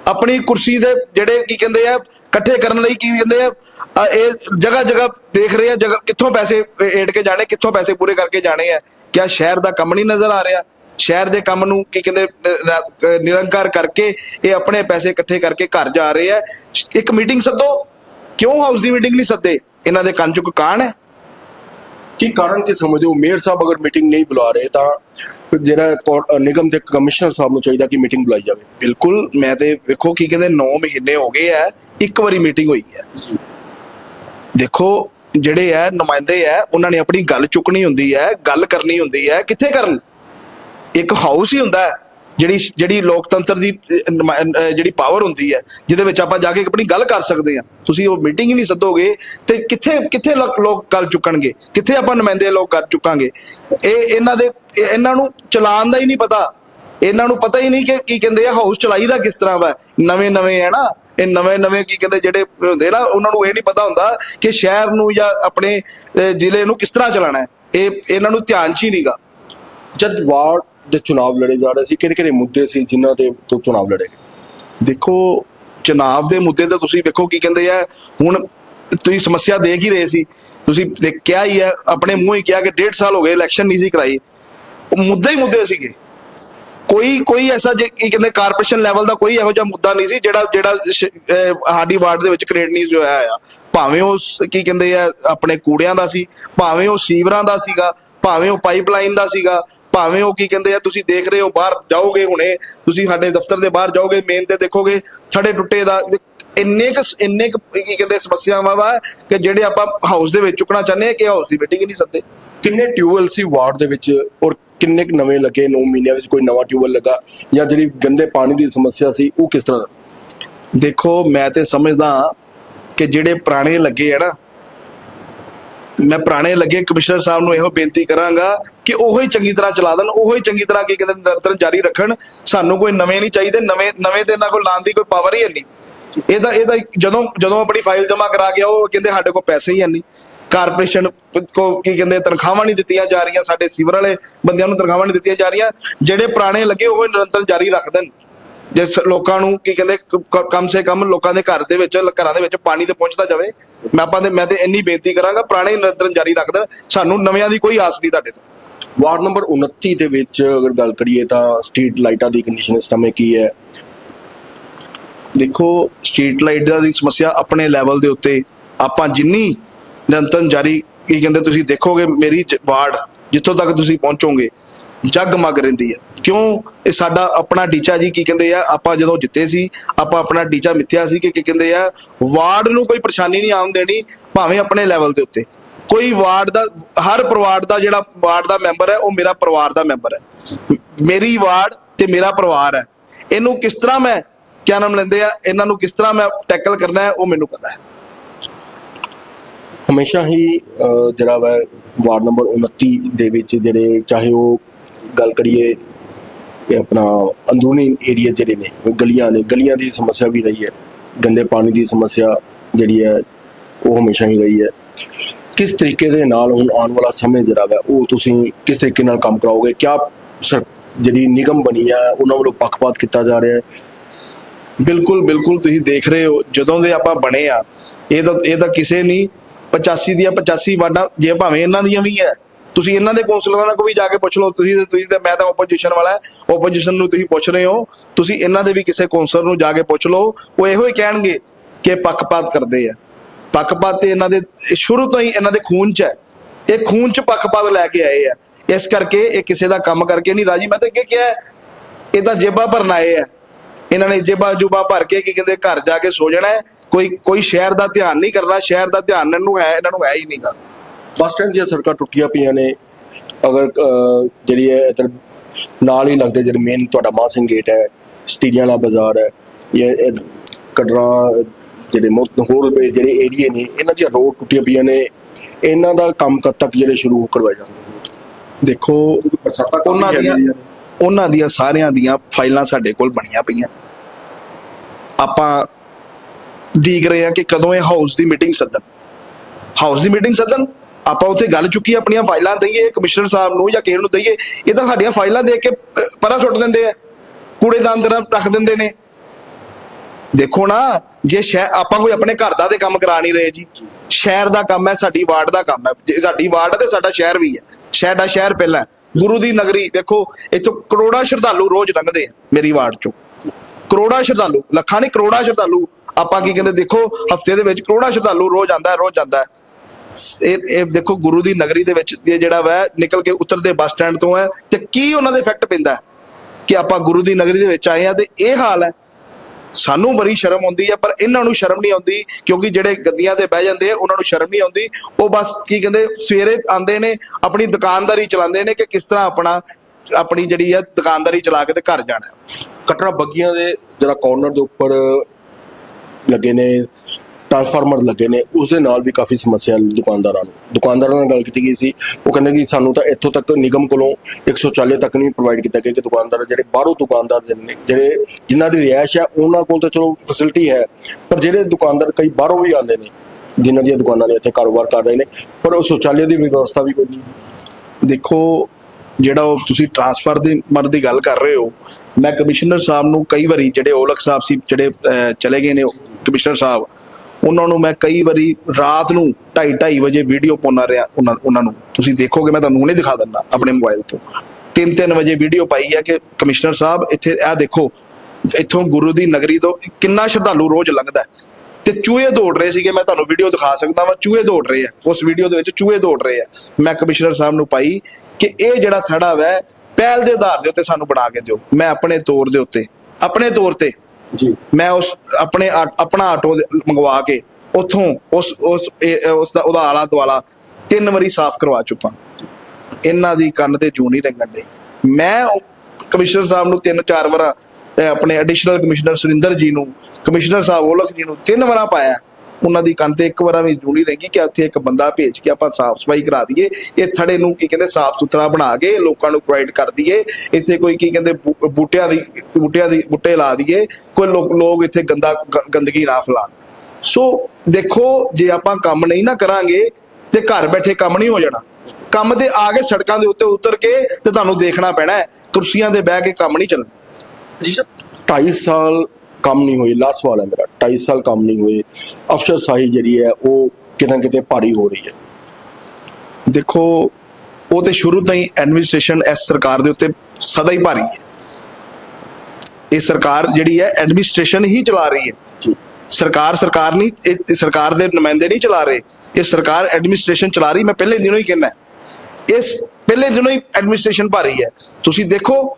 ਆਪਣੀ ਕੁਰਸੀ ਦੇ ਜਿਹੜੇ ਕੀ ਕਹਿੰਦੇ ਆ, ਇਕੱਠੇ ਕਰਨ ਲਈ ਕੀ ਕਹਿੰਦੇ ਆ ਇਹ ਜਗ੍ਹਾ ਜਗ੍ਹਾ ਦੇਖ ਰਹੇ ਆ, ਜਗ੍ਹਾ ਕਿੱਥੋਂ ਪੈਸੇ ਏੜ ਕੇ ਜਾਣੇ, ਕਿੱਥੋਂ ਪੈਸੇ ਪੂਰੇ ਕਰਕੇ ਜਾਣੇ ਆ। ਕਿਆ ਸ਼ਹਿਰ ਦਾ ਕੰਮ ਨਹੀਂ ਨਜ਼ਰ ਆ ਰਿਹਾ? ਸ਼ਹਿਰ ਦੇ ਕੰਮ ਨੂੰ ਕੀ ਕਹਿੰਦੇ ਨਿਰੰਕਾਰ ਕਰਕੇ ਇਹ ਆਪਣੇ ਪੈਸੇ ਇਕੱਠੇ ਕਰਕੇ ਘਰ ਜਾ ਰਹੇ ਆ। ਇੱਕ ਮੀਟਿੰਗ ਸੱਦੋ। ਕਿਉਂ ਹਾਊਸ ਦੀ ਮੀਟਿੰਗ ਨਹੀਂ ਸੱਦੇ? ਇਹਨਾਂ ਦੇ ਕੰਨ ਚ ਕੋਈ ਕਾਣ ਹੈ। ਕੀ ਕਾਰਨ ਕੀ ਸਮਝਦੇ ਹੋ? ਮੇਅਰ ਸਾਹਿਬ ਅਗਰ ਮੀਟਿੰਗ ਨਹੀਂ ਬੁਲਾ ਰਹੇ ਤਾਂ ਜਿਹੜਾ ਨਿਗਮ ਦੇ ਕਮਿਸ਼ਨਰ ਸਾਹਿਬ ਨੂੰ ਚਾਹੀਦਾ ਕਿ ਮੀਟਿੰਗ ਬੁਲਾਈ ਜਾਵੇ। ਬਿਲਕੁਲ ਮੈਂ ਤੇ ਵੇਖੋ ਕੀ ਕਹਿੰਦੇ 9 ਮਹੀਨੇ ਹੋ ਗਏ ਆ ਇੱਕ ਵਾਰੀ ਮੀਟਿੰਗ ਹੋਈ ਹੈ ਦੇਖੋ ਜਿਹੜੇ ਆ ਨੁਮਾਇੰਦੇ ਆ ਉਹਨਾਂ ਨੇ ਆਪਣੀ ਗੱਲ ਚੁੱਕਣੀ ਹੁੰਦੀ ਹੈ ਗੱਲ ਕਰਨੀ ਹੁੰਦੀ ਹੈ ਕਿੱਥੇ ਕਰਨ? ਇੱਕ ਹਾਊਸ ਹੀ ਹੁੰਦਾ ਹੈ ਜਿਹੜੀ ਜਿਹੜੀ ਲੋਕਤੰਤਰ ਦੀ ਅਹ, ਜਿਹੜੀ ਪਾਵਰ ਹੁੰਦੀ ਹੈ ਜਿਹਦੇ ਵਿੱਚ ਆਪਾਂ ਜਾ ਕੇ ਆਪਣੀ ਗੱਲ ਕਰ ਸਕਦੇ ਹਾਂ। ਤੁਸੀਂ ਉਹ ਮੀਟਿੰਗ ਹੀ ਨਹੀਂ ਸੱਦੋਗੇ ਤੇ ਕਿੱਥੇ ਕਿੱਥੇ ਲੋਕ ਲੋਕ ਗੱਲ ਚੁੱਕਣਗੇ? ਕਿੱਥੇ ਆਪਾਂ ਨੁਮਾਇੰਦੇ ਲੋਕ ਕਰ ਚੁੱਕਾਂਗੇ? ਇਹ ਇਹਨਾਂ ਦੇ ਇਹਨਾਂ ਨੂੰ ਚਲਾਉਣ ਦਾ ਹੀ ਨਹੀਂ ਪਤਾ। ਇਹਨਾਂ ਨੂੰ ਪਤਾ ਹੀ ਨਹੀਂ ਕਿ ਕੀ ਕਹਿੰਦੇ ਆ ਹਾਊਸ ਚਲਾਈਦਾ ਕਿਸ ਤਰ੍ਹਾਂ ਵਾ। ਨਵੇਂ ਨਵੇਂ ਹੈ ਨਾ ਇਹ ਨਵੇਂ ਨਵੇਂ ਕੀ ਕਹਿੰਦੇ ਜਿਹੜੇ ਹੁੰਦੇ ਨਾ ਉਹਨਾਂ ਨੂੰ ਇਹ ਨਹੀਂ ਪਤਾ ਹੁੰਦਾ ਕਿ ਸ਼ਹਿਰ ਨੂੰ ਜਾਂ ਆਪਣੇ ਜ਼ਿਲ੍ਹੇ ਨੂੰ ਕਿਸ ਤਰ੍ਹਾਂ ਚਲਾਉਣਾ ਹੈ। ਇਹ ਇਹਨਾਂ ਨੂੰ ਧਿਆਨ 'ਚ ਹੀ ਨਹੀਂਗਾ ਜਦ ਵਾਰਡ ਦੇ ਚੁਣਾਵ ਲੜੇ ਜਾ ਰਹੇ ਸੀ, ਕਿਹੜੇ ਕਿਹੜੇ ਮੁੱਦੇ ਸੀ ਜਿਨ੍ਹਾਂ ਦੇ ਤੋਂ ਚੁਣਾਵ ਲੜੇ ਗਏ? ਦੇਖੋ, ਚੁਣਾਵ ਦੇ ਮੁੱਦੇ ਤੇ ਤੁਸੀਂ ਵੇਖੋ ਕੀ ਕਹਿੰਦੇ ਆ, ਹੁਣ ਤੁਸੀਂ ਸਮੱਸਿਆ ਦੇਖ ਹੀ ਰਹੇ ਸੀ, ਤੁਸੀਂ ਕਿਹਾ ਹੀ ਹੈ ਆਪਣੇ ਮੂੰਹ ਹੀ ਕਿਹਾ ਕਿ ਡੇਢ ਸਾਲ ਹੋ ਗਏ, ਇਲੈਕਸ਼ਨ ਨਹੀਂ ਸੀ ਕਰਾਈ। ਮੁੱਦੇ ਹੀ ਮੁੱਦੇ ਸੀਗੇ। ਕੋਈ ਕੋਈ ਐਸਾ ਜੇ ਕੀ ਕਹਿੰਦੇ, ਕਾਰਪੋਰੇਸ਼ਨ ਲੈਵਲ ਦਾ ਕੋਈ ਇਹੋ ਜਿਹਾ ਮੁੱਦਾ ਨਹੀਂ ਸੀ, ਜਿਹੜਾ ਜਿਹੜਾ ਹਾਡੀ ਵਾਰਡ ਦੇ ਵਿੱਚ ਕ੍ਰੀਏਟ ਨਹੀਂ ਸੀ ਹੋਇਆ ਆ। ਭਾਵੇਂ ਉਹ ਕੀ ਕਹਿੰਦੇ ਆ, ਆਪਣੇ ਕੂੜਿਆਂ ਦਾ ਸੀ, ਭਾਵੇਂ ਉਹ ਸੀਵਰਾਂ ਦਾ ਸੀਗਾ, ਭਾਵੇਂ ਉਹ ਪਾਈਪਲਾਈਨ ਦਾ ਸੀਗਾ ਭਾਵੇਂ ਉਹ ਕੀ ਕਹਿੰਦੇ ਆ ਤੁਸੀਂ ਦੇਖ ਰਹੇ ਹੋ ਬਾਹਰ ਜਾਓਗੇ ਹੁਣੇ ਤੁਸੀਂ ਸਾਡੇ ਦਫ਼ਤਰ ਦੇ ਬਾਹਰ ਜਾਓਗੇ ਮੇਨ ਤੇ ਦੇਖੋਗੇ ਛੜੇ ਟੁੱਟੇ ਦਾ ਇੰਨੇ ਕੁ ਇੰਨੇ ਕੁ ਕੀ ਕਹਿੰਦੇ ਸਮੱਸਿਆਵਾਂ ਵਾ ਕਿ ਜਿਹੜੇ ਆਪਾਂ ਹਾਊਸ ਦੇ ਵਿੱਚ ਚੁੱਕਣਾ ਚਾਹੁੰਦੇ ਆ ਕਿ ਹਾਊਸ ਦੀ ਮੀਟਿੰਗ ਹੀ ਨਹੀਂ ਸੱਦੇ। ਕਿੰਨੇ ਟਿਊਬਵੈਲ ਸੀ ਵਾਰਡ ਦੇ ਵਿੱਚ ਔਰ ਕਿੰਨੇ ਕੁ ਨਵੇਂ ਲੱਗੇ 9 ਮਹੀਨਿਆਂ ਵਿੱਚ ਕੋਈ ਨਵਾਂ ਟਿਊਬਵੈਲ ਲੱਗਾ ਜਾਂ ਜਿਹੜੀ ਗੰਦੇ ਪਾਣੀ ਦੀ ਸਮੱਸਿਆ ਸੀ ਉਹ ਕਿਸ ਤਰ੍ਹਾਂ ਦੇਖੋ ਮੈਂ ਤੇ ਸਮਝਦਾ ਕਿ ਜਿਹੜੇ ਪੁਰਾਣੇ ਲੱਗੇ ਆ ਨਾ ਮੈਂ ਪੁਰਾਣੇ ਲੱਗੇ ਕਮਿਸ਼ਨਰ ਸਾਹਿਬ ਨੂੰ ਇਹੋ ਬੇਨਤੀ ਕਰਾਂਗਾ ਕਿ ਉਹੋ ਹੀ ਚੰਗੀ ਤਰ੍ਹਾਂ ਚਲਾ ਦੇਣ, ਉਹੋ ਹੀ ਚੰਗੀ ਤਰ੍ਹਾਂ ਕੀ ਕਹਿੰਦੇ ਨਿਰੰਤਰ ਜਾਰੀ ਰੱਖਣ। ਸਾਨੂੰ ਕੋਈ ਨਵੇਂ ਨਹੀਂ ਚਾਹੀਦੇ, ਨਵੇਂ ਨਵੇਂ ਦੇ ਇਹਨਾਂ ਕੋਲ ਲਾਉਣ ਦੀ ਕੋਈ ਪਾਵਰ ਹੀ ਹੈ ਨਹੀਂ। ਇਹਦਾ ਇਹਦਾ ਜਦੋਂ ਜਦੋਂ ਆਪਣੀ ਫਾਈਲ ਜਮ੍ਹਾਂ ਕਰਾ ਕੇ ਉਹ ਕਹਿੰਦੇ ਸਾਡੇ ਕੋਲ ਪੈਸੇ ਹੀ ਹੈ ਨਹੀਂ। ਕਾਰਪੋਰੇਸ਼ਨ ਕੋ ਕੀ ਕਹਿੰਦੇ, ਤਨਖਾਹਾਂ ਨਹੀਂ ਦਿੱਤੀਆਂ ਜਾ ਰਹੀਆਂ ਸਾਡੇ ਸੀਵਰ ਵਾਲੇ ਬੰਦਿਆਂ ਨੂੰ ਤਨਖਾਹਾਂ ਨਹੀਂ ਦਿੱਤੀਆਂ ਜਾ ਰਹੀਆਂ। ਜਿਹੜੇ ਪੁਰਾਣੇ ਲੱਗੇ, ਉਹ ਨਿਰੰਤਰ ਜਾਰੀ ਰੱਖ ਦੇਣ। ਜੇ ਸ- ਲੋਕਾਂ ਨੂੰ ਕੀ ਕਹਿੰਦੇ ਕਮ ਸੇ ਕਮ ਲੋਕਾਂ ਦੇ ਘਰ ਦੇ ਵਿੱਚ ਘਰਾਂ ਦੇ ਵਿੱਚ ਪਾਣੀ ਤੇ ਪਹੁੰਚਦਾ ਜਾਵੇ ਮੈਂ ਆਪਾਂ ਦੇ ਮੈਂ ਤੇ ਇੰਨੀ ਬੇਨਤੀ ਕਰਾਂਗਾ ਪੁਰਾਣੇ ਨਿਰੰਤਰ ਜਾਰੀ ਰੱਖ ਦੇਣ ਸਾਨੂੰ ਨਵਿਆਂ ਦੀ ਕੋਈ ਆਸ ਨਹੀਂ ਤੁਹਾਡੇ ਤੋਂ। ਵਾਰਡ ਨੰਬਰ 29 ਦੇ ਵਿੱਚ ਅਗਰ ਗੱਲ ਕਰੀਏ ਤਾਂ ਸਟਰੀਟ ਲਾਈਟਾਂ ਦੀ ਕੰਡੀਸ਼ਨ ਇਸ ਸਮੇਂ ਕੀ ਹੈ? ਦੇਖੋ ਸਟਰੀਟ ਲਾਈਟ ਦਾ ਸਮੱਸਿਆ ਆਪਣੇ ਲੈਵਲ ਦੇ ਉੱਤੇ ਆਪਾਂ ਜਿੰਨੀ ਨਿਰੰਤਰ ਜਾਰੀ ਕੀ ਕਹਿੰਦੇ ਤੁਸੀਂ ਦੇਖੋਗੇ ਮੇਰੀ ਵਾਰਡ ਜਿੱਥੋਂ ਤੱਕ ਤੁਸੀਂ ਪਹੁੰਚੋਗੇ ਜਗਮਗ ਰਹਿੰਦੀ ਹੈ ਕਿਉਂ? ਇਹ ਸਾਡਾ ਆਪਣਾ ਟੀਚਾ ਜੀ ਕੀ ਕਹਿੰਦੇ ਆ, ਆਪਾਂ ਜਦੋਂ ਜਿੱਤੇ ਸੀ, ਆਪਾਂ ਆਪਣਾ ਟੀਚਾ ਮਿੱਥਿਆ ਸੀ ਕਿ ਕੀ ਕਹਿੰਦੇ ਆ, ਵਾਰਡ ਨੂੰ ਕੋਈ ਪਰੇਸ਼ਾਨੀ ਨਹੀਂ ਆਉਣ ਦੇਣੀ, ਭਾਵੇਂ ਆਪਣੇ ਲੈਵਲ ਦੇ ਉੱਤੇ। ਕੋਈ ਵਾਰਡ ਦਾ, ਹਰ ਪਰਿਵਾਰ ਦਾ ਜਿਹੜਾ ਵਾਰਡ ਦਾ ਮੈਂਬਰ ਹੈ, ਉਹ ਮੇਰਾ ਪਰਿਵਾਰ ਦਾ ਮੈਂਬਰ ਹੈ। ਮੇਰੀ ਵਾਰਡ ਤੇ ਮੇਰਾ ਪਰਿਵਾਰ ਹੈ। ਇਹਨੂੰ ਕਿਸ ਤਰ੍ਹਾਂ ਮੈਂ, ਕਿਆ ਨਾਮ ਲੈਂਦੇ ਆ, ਇਹਨਾਂ ਨੂੰ ਕਿਸ ਤਰ੍ਹਾਂ ਮੈਂ ਟੈਕਲ ਕਰਨਾ ਹੈ, ਉਹ ਮੈਨੂੰ ਪਤਾ ਹੈ। ਹਮੇਸ਼ਾ ਹੀ ਜਿਹੜਾ ਵਾ ਵਾਰਡ ਨੰਬਰ 29 ਦੇ ਵਿੱਚ ਜਿਹੜੇ, ਚਾਹੇ ਉਹ ਗੱਲ ਕਰੀਏ ਇਹ ਆਪਣਾ ਅੰਦਰੂਨੀ ਏਰੀਆ ਜਿਹੜੇ ਨੇ ਗਲੀਆਂ ਨੇ, ਗਲੀਆਂ ਦੀ ਸਮੱਸਿਆ ਵੀ ਰਹੀ ਹੈ। ਗੰਦੇ ਪਾਣੀ ਦੀ ਸਮੱਸਿਆ ਜਿਹੜੀ ਹੈ, ਉਹ ਹਮੇਸ਼ਾ ਹੀ ਰਹੀ ਹੈ। ਕਿਸ ਤਰੀਕੇ ਦੇ ਨਾਲ ਹੁਣ ਆਉਣ ਵਾਲਾ ਸਮੇਂ ਜਿਹੜਾ ਵਾ, ਉਹ ਤੁਸੀਂ ਕਿਸ ਤਰੀਕੇ ਨਾਲ ਕੰਮ ਕਰਾਓਗੇ? ਕਿਆ ਸਰ, ਜਿਹੜੀ ਨਿਗਮ ਬਣੀ ਹੈ ਉਹਨਾਂ ਵੱਲੋਂ ਪੱਖਪਾਤ ਕੀਤਾ ਜਾ ਰਿਹਾ ਹੈ? ਬਿਲਕੁਲ ਬਿਲਕੁਲ ਤੁਸੀਂ ਦੇਖ ਰਹੇ ਹੋ, ਜਦੋਂ ਦੇ ਆਪਾਂ ਬਣੇ ਆ, ਇਹ ਤਾਂ ਇਹ ਤਾਂ ਕਿਸੇ ਨਹੀਂ 85 ਦੀਆਂ 85 ਵਾਰਡਾਂ, ਜੇ ਭਾਵੇਂ ਇਹਨਾਂ ਦੀਆਂ ਵੀ ਹੈ ਤੁਸੀਂ ਇਹਨਾਂ ਦੇ ਕੌਂਸਲਰਾਂ ਕੋਲ ਵੀ ਜਾ ਕੇ ਪੁੱਛ ਲਓ, ਤੁਸੀਂ ਤੁਸੀਂ ਤਾਂ ਮੈਂ ਤਾਂ ਆਪੋਜੀਸ਼ਨ ਵਾਲਾ ਆਪੋਜੀਸ਼ਨ ਨੂੰ ਤੁਸੀਂ ਪੁੱਛ ਰਹੇ ਹੋ। ਤੁਸੀਂ ਇਹਨਾਂ ਦੇ ਵੀ ਕਿਸੇ ਕੌਂਸਲਰ ਨੂੰ ਜਾ ਕੇ ਪੁੱਛ ਲਓ। ਉਹ ਇਹੋ ਹੀ ਕਹਿਣਗੇ ਕਿ ਪੱਖਪਾਤ ਕਰਦੇ ਆ। ਪੱਖਪਾਤ ਤੇ ਇਹਨਾਂ ਦੇ ਸ਼ੁਰੂ ਤੋਂ ਹੀ ਇਹਨਾਂ ਦੇ ਖੂਨ 'ਚ ਹੈ। ਇਹ ਖੂਨ 'ਚ ਪੱਖਪਾਤ ਲੈ ਕੇ ਆਏ ਆ। ਇਸ ਕਰਕੇ ਇਹ ਕਿਸੇ ਦਾ ਕੰਮ ਕਰਕੇ ਨਹੀਂ। ਰਾਜੀ, ਮੈਂ ਤਾਂ ਅੱਗੇ ਕਿਹਾ, ਇਹ ਤਾਂ ਜੇਬਾਂ ਭਰਨ ਆਏ ਆ। ਇਹਨਾਂ ਨੇ ਜੇਬਾਂ ਜੁਬਾਂ ਭਰ ਕੇ ਕੀ ਕਹਿੰਦੇ ਘਰ ਜਾ ਕੇ ਸੋ ਜਾਣਾ ਕੋਈ ਕੋਈ ਸ਼ਹਿਰ ਦਾ ਧਿਆਨ ਨਹੀਂ ਕਰਨਾ। ਸ਼ਹਿਰ ਦਾ ਧਿਆਨ ਇਹਨਾਂ ਨੂੰ ਹੈ ਇਹਨਾਂ ਨੂੰ ਹੈ ਹੀ ਨਹੀਂਗਾ ਬੱਸ ਸਟੈਂਡ ਦੀਆਂ ਸੜਕਾਂ ਟੁੱਟੀਆਂ ਪਈਆਂ ਨੇ। ਅਗਰ ਜਿਹੜੀ ਹੈ ਇੱਧਰ ਨਾਲ ਹੀ ਲੱਗਦੇ ਜਿਹੜੇ ਮੇਨ ਤੁਹਾਡਾ ਮਾਹ ਸਿੰਘ ਗੇਟ ਹੈ ਸਟੀਰੀਆਂ ਵਾਲਾ ਬਾਜ਼ਾਰ ਹੈ ਇਹ ਕਟਰਾ ਜਿਹੜੇ ਮੁੱਖ ਹੋਰ ਵੀ ਜਿਹੜੇ ਏਰੀਏ ਨੇ ਇਹਨਾਂ ਦੀਆਂ ਰੋਡ ਟੁੱਟੀਆਂ ਪਈਆਂ ਨੇ। ਇਹਨਾਂ ਦਾ ਕੰਮ ਕਦ ਤੱਕ ਜਿਹੜੇ ਸ਼ੁਰੂ ਕਰਵਾਏ ਜਾਣਗੇ ਦੇਖੋ ਉਹਨਾਂ ਦੀਆਂ ਉਹਨਾਂ ਦੀਆਂ ਸਾਰਿਆਂ ਦੀਆਂ ਫਾਈਲਾਂ ਸਾਡੇ ਕੋਲ ਬਣੀਆਂ ਪਈਆਂ। ਆਪਾਂ ਡੀਕ ਰਹੇ ਆ ਕਿ ਕਦੋਂ ਇਹ ਹਾਊਸ ਦੀ ਮੀਟਿੰਗ ਸੱਦਣ। ਹਾਊਸ ਦੀ ਮੀਟਿੰਗ ਸੱਦਣ? ਆਪਾਂ ਉੱਥੇ ਗੱਲ ਚੁੱਕੀ ਆਪਣੀਆਂ ਫਾਈਲਾਂ ਦਈਏ, ਕਮਿਸ਼ਨਰ ਸਾਹਿਬ ਨੂੰ ਜਾਂ ਕਿਸੇ ਨੂੰ ਦਈਏ, ਇਹ ਤਾਂ ਸਾਡੀਆਂ ਫਾਈਲਾਂ ਦੇ ਕੇ ਪਰਾਂ ਸੁੱਟ ਦਿੰਦੇ ਆ ਕੂੜੇਦਾਨ ਦੇ ਰੱਖ ਦਿੰਦੇ ਨੇ। ਦੇਖੋ ਨਾ, ਜੇ ਸ਼ਹਿਰ ਆਪਾਂ ਕੋਈ ਆਪਣੇ ਘਰ ਦਾ ਤੇ ਕੰਮ ਕਰਾ ਨਹੀਂ ਰਹੇ ਜੀ। ਸ਼ਹਿਰ ਦਾ ਕੰਮ ਹੈ, ਸਾਡੀ ਵਾਰਡ ਦਾ ਕੰਮ ਹੈ। ਜੇ ਸਾਡੀ ਵਾਰਡ ਹੈ ਤੇ ਸਾਡਾ ਸ਼ਹਿਰ ਵੀ ਹੈ। ਸਾਡਾ ਸ਼ਹਿਰ ਪਹਿਲਾਂ ਗੁਰੂ ਦੀ ਨਗਰੀ, ਦੇਖੋ, ਇੱਥੋਂ ਕਰੋੜਾਂ ਸ਼ਰਧਾਲੂ ਰੋਜ਼ ਲੰਘਦੇ ਆ, ਮੇਰੀ ਵਾਰਡ ਚੋਂ। ਕਰੋੜਾਂ ਸ਼ਰਧਾਲੂ, ਲੱਖਾਂ ਨਹੀਂ, ਕਰੋੜਾਂ ਸ਼ਰਧਾਲੂ। ਆਪਾਂ ਕੀ ਕਹਿੰਦੇ, ਦੇਖੋ, ਹਫ਼ਤੇ ਦੇ ਵਿੱਚ ਕਰੋੜਾਂ ਸ਼ਰਧਾਲੂ ਰੋਜ਼ ਆਂਦਾ ਹੈ, ਰੋਜ਼ ਜਾਂਦਾ ਹੈ। ਇਹ ਇਹ ਦੇਖੋ ਗੁਰੂ ਦੀ ਨਗਰੀ ਦੇ ਵਿੱਚ ਜਿਹੜਾ ਵਾ, ਨਿਕਲ ਕੇ ਉਤਰਦੇ ਬੱਸ ਸਟੈਂਡ ਤੋਂ ਹੈ ਤੇ ਕੀ ਉਹਨਾਂ ਦੇ ਇਫੈਕਟ ਪੈਂਦਾ ਕਿ ਆਪਾਂ ਗੁਰੂ ਦੀ ਨਗਰੀ ਦੇ ਵਿੱਚ ਆਏ ਆ ਤੇ ਇਹ ਹਾਲ ਹੈ। ਸਾਨੂੰ ਬੜੀ ਸ਼ਰਮ ਆਉਂਦੀ ਹੈ, ਪਰ ਇਹਨਾਂ ਨੂੰ ਸ਼ਰਮ ਨਹੀਂ ਆਉਂਦੀ, ਕਿਉਂਕਿ ਜਿਹੜੇ ਗੱਦੀਆਂ ਤੇ ਬਹਿ ਜਾਂਦੇ ਆ, ਉਹਨਾਂ ਨੂੰ ਸ਼ਰਮ ਨਹੀਂ ਆਉਂਦੀ। ਉਹ ਬਸ ਕੀ ਕਹਿੰਦੇ, ਸਵੇਰੇ ਆਉਂਦੇ ਨੇ, ਆਪਣੀ ਦੁਕਾਨਦਾਰੀ ਚਲਾਉਂਦੇ ਨੇ ਕਿ ਕਿਸ ਤਰ੍ਹਾਂ ਆਪਣਾ, ਆਪਣੀ ਜਿਹੜੀ ਹੈ ਦੁਕਾਨਦਾਰੀ ਚਲਾ ਕੇ ਤੇ ਘਰ ਜਾਣਾ ਹੈ। ਕਟਰਾ ਬੱਗੀਆਂ ਦੇ ਜਿਹੜਾ ਕਾਰਨਰ ਦੇ ਉੱਪਰ ਲੱਗੇ ਨੇ ਟਰਾਂਸਫਾਰਮਰ ਲੱਗੇ ਨੇ ਉਸ ਦੇ ਨਾਲ ਵੀ ਕਾਫੀ ਸਮੱਸਿਆ ਦੁਕਾਨਦਾਰਾਂ ਨੂੰ। ਦੁਕਾਨਦਾਰਾਂ ਨਾਲ ਗੱਲ ਕੀਤੀ ਗਈ ਸੀ ਉਹ ਕਹਿੰਦੇ ਕਿ ਸਾਨੂੰ ਤਾਂ ਇੱਥੋਂ ਤੱਕ ਨਿਗਮ ਕੋਲੋਂ 140 ਤੱਕ ਨਹੀਂ ਪ੍ਰੋਵਾਈਡ ਕੀਤਾ ਗਿਆ ਕਿ ਦੁਕਾਨਦਾਰ ਜਿਹੜੇ ਬਾਹਰੋਂ ਦੁਕਾਨਦਾਰ ਜਿਹੜੇ ਨੇ, ਜਿਹੜੇ ਜਿਨ੍ਹਾਂ ਦੀ ਰਿਹਾਇਸ਼ ਹੈ ਉਹਨਾਂ ਕੋਲ ਤਾਂ ਚਲੋ ਫੈਸਿਲਿਟੀ ਹੈ ਪਰ ਜਿਹੜੇ ਦੁਕਾਨਦਾਰ ਕਈ ਬਾਹਰੋਂ ਵੀ ਆਉਂਦੇ ਨੇ ਜਿਨ੍ਹਾਂ ਦੀਆਂ ਦੁਕਾਨਾਂ ਨੇ ਇੱਥੇ ਕਾਰੋਬਾਰ ਕਰ ਰਹੇ ਨੇ ਪਰ ਉਹ ਸ਼ੌਚਾਲਿਆ ਦੀ ਵਿਵਸਥਾ ਵੀ ਕੋਈ ਨਹੀਂ। ਦੇਖੋ ਜਿਹੜਾ ਉਹ ਤੁਸੀਂ ਟਰਾਂਸਫਰ ਦੀ ਮਰ ਦੀ ਗੱਲ ਕਰ ਰਹੇ ਹੋ ਮੈਂ ਕਮਿਸ਼ਨਰ ਸਾਹਿਬ ਨੂੰ ਕਈ ਵਾਰੀ ਜਿਹੜੇ ਔਲਖ ਸਾਹਿਬ ਸੀ ਜਿਹੜੇ ਚਲੇ ਗਏ ਨੇ ਕਮਿਸ਼ਨਰ ਸਾਹਿਬ ਉਹਨਾਂ ਨੂੰ ਮੈਂ ਕਈ ਵਾਰੀ ਰਾਤ ਨੂੰ 2:30 2:30 ਵਜੇ ਵੀਡੀਓ ਪਾਉਣਾ ਰਿਹਾ ਉਹਨਾਂ ਉਹਨਾਂ ਨੂੰ। ਤੁਸੀਂ ਦੇਖੋਗੇ, ਮੈਂ ਤੁਹਾਨੂੰ ਹੁਣੇ ਦਿਖਾ ਦਿੰਦਾ ਆਪਣੇ ਮੋਬਾਈਲ ਤੋਂ। 3-3 ਵਜੇ ਵੀਡੀਓ ਪਾਈ ਹੈ ਕਿ ਕਮਿਸ਼ਨਰ ਸਾਹਿਬ, ਇੱਥੇ ਇਹ ਦੇਖੋ, ਇੱਥੋਂ ਗੁਰੂ ਦੀ ਨਗਰੀ ਤੋਂ ਕਿੰਨਾ ਸ਼ਰਧਾਲੂ ਰੋਜ਼ ਲੰਘਦਾ ਹੈ। ਤੇ ਚੂਹੇ ਦੌੜ ਰਹੇ ਸੀਗੇ, ਮੈਂ ਤੁਹਾਨੂੰ ਵੀਡੀਓ ਦਿਖਾ ਸਕਦਾ ਵਾਂ, ਚੂਹੇ ਦੌੜ ਰਹੇ ਆ। ਉਸ ਵੀਡੀਓ ਦੇ ਵਿੱਚ ਚੂਹੇ ਦੌੜ ਰਹੇ ਆ। ਮੈਂ ਕਮਿਸ਼ਨਰ ਸਾਹਿਬ ਨੂੰ ਪਾਈ ਕਿ ਇਹ ਜਿਹੜਾ ਥੜਾ ਵੈ, ਪਹਿਲ ਦੇ ਆਧਾਰ ਦੇ ਉੱਤੇ ਸਾਨੂੰ ਬਣਾ ਕੇ ਦਿਓ। ਮੈਂ ਆਪਣੇ ਤੌਰ ਦੇ ਉੱਤੇ, ਆਪਣੇ ਤੌਰ ਤੇ ਜੀ। ਮੈਂ ਉਸ ਆਪਣੇ ਆ- ਆਪਣਾ ਆਟੋ ਮੰਗਵਾ ਕੇ ਉਥੋਂ ਉਸ ਉਸ ਉਸ ਦਾ ਉਹਦਾ ਆਲਾ ਦੁਆਲਾ ਤਿੰਨ ਵਾਰੀ ਸਾਫ਼ ਕਰਵਾ ਚੁੱਕਾ। ਇਹਨਾਂ ਦੀ ਕੰਨ ਤੇ ਜੂੰ ਨਹੀਂ ਰੰਗਣ ਦੇ ਮੈਂ ਕਮਿਸ਼ਨਰ ਸਾਹਿਬ ਨੂੰ ਤਿੰਨ ਚਾਰ ਵਾਰ ਆਪਣੇ ਐਡੀਸ਼ਨਲ ਕਮਿਸ਼ਨਰ ਸੁਰਿੰਦਰ ਜੀ ਨੂੰ, ਕਮਿਸ਼ਨਰ ਸਾਹਿਬ ਔਲਖ ਜੀ ਨੂੰ ਤਿੰਨ ਵਾਰਾਂ ਪਾਇਆ। ਉਹਨਾਂ ਦੀ ਕੰਨ ਤੇ ਇੱਕ ਵਾਰਾਂ ਵੀ ਜੂੰ ਨਹੀਂ ਰੰਗੀ ਕਿ ਇੱਥੇ ਇੱਕ ਬੰਦਾ ਭੇਜ ਕੇ ਆਪਾਂ ਸਾਫ਼ ਸਫ਼ਾਈ ਕਰਾ ਦਈਏ। ਇਹ ਥੜੇ ਨੂੰ ਕੀ ਕਹਿੰਦੇ ਸਾਫ਼ ਸੁਥਰਾ ਬਣਾ ਕੇ ਲੋਕਾਂ ਨੂੰ ਪ੍ਰੋਵਾਈਡ ਕਰ ਦਈਏ। ਇੱਥੇ ਕੋਈ ਕੀ ਕਹਿੰਦੇ ਬੂਟਿਆਂ ਦੀ ਬੂਟਿਆਂ ਦੀ ਬੂਟੇ ਲਾ ਦਈਏ। ਕੋਈ ਲੋਕ ਲੋਕ ਇੱਥੇ ਗੰਦਾ ਗੰਦਗੀ ਨਾ ਫੈਲਾਣ ਸੋ ਦੇਖੋ ਜੇ ਆਪਾਂ ਕੰਮ ਨਹੀਂ ਨਾ ਕਰਾਂਗੇ ਤੇ ਘਰ ਬੈਠੇ ਕੰਮ ਨਹੀਂ ਹੋ ਜਾਣਾ। ਕੰਮ ਤੇ ਆ ਕੇ ਸੜਕਾਂ ਦੇ ਉੱਤੇ ਉਤਰ ਕੇ ਤੇ ਤੁਹਾਨੂੰ ਦੇਖਣਾ ਪੈਣਾ ਹੈ। ਕੁਰਸੀਆਂ ਤੇ ਬਹਿ ਕੇ ਕੰਮ ਨਹੀਂ ਚੱਲਣਾ। ਜੀ ਸਰ। 2.5 ਸਾਲ ਕੰਮ ਨਹੀਂ ਹੋਈ ਲਾਸਟ ਸਵਾਲ ਹੈ ਮੇਰਾ 2.5 ਸਾਲ ਕੰਮ ਨਹੀਂ ਹੋਏ। ਅਫਸਰਸ਼ਾਹੀ ਜਿਹੜੀ ਹੈ ਉਹ ਕਿਤੇ ਕਿਤੇ ਭਾਰੀ ਹੋ ਰਹੀ ਹੈ। ਦੇਖੋ ਉਹ ਤੇ ਸ਼ੁਰੂ ਤੋਂ ਹੀ ਐਡਮਿਨਿਸਟ੍ਰੇਸ਼ਨ ਇਸ ਸਰਕਾਰ ਦੇ ਉੱਤੇ ਸਦਾ ਹੀ ਭਾਰੀ ਹੈ। ਇਹ ਸਰਕਾਰ ਜਿਹੜੀ ਹੈ ਐਡਮਿਨਿਸਟ੍ਰੇਸ਼ਨ ਹੀ ਚਲਾ ਰਹੀ ਹੈ। ਸਰਕਾਰ ਸਰਕਾਰ ਨਹੀਂ ਇਹ ਸਰਕਾਰ ਦੇ ਨੁਮਾਇੰਦੇ ਨਹੀਂ ਚਲਾ ਰਹੇ। ਇਹ ਸਰਕਾਰ ਐਡਮਿਨਿਸਟ੍ਰੇਸ਼ਨ ਚਲਾ ਰਹੀ ਮੈਂ ਪਹਿਲੇ ਦਿਨੋਂ ਹੀ ਕਹਿੰਦਾ ਇਸ ਪਹਿਲੇ ਦਿਨੋਂ ਹੀ ਐਡਮਿਨਿਸਟ੍ਰੇਸ਼ਨ ਭਾਰੀ ਹੈ। ਤੁਸੀਂ ਦੇਖੋ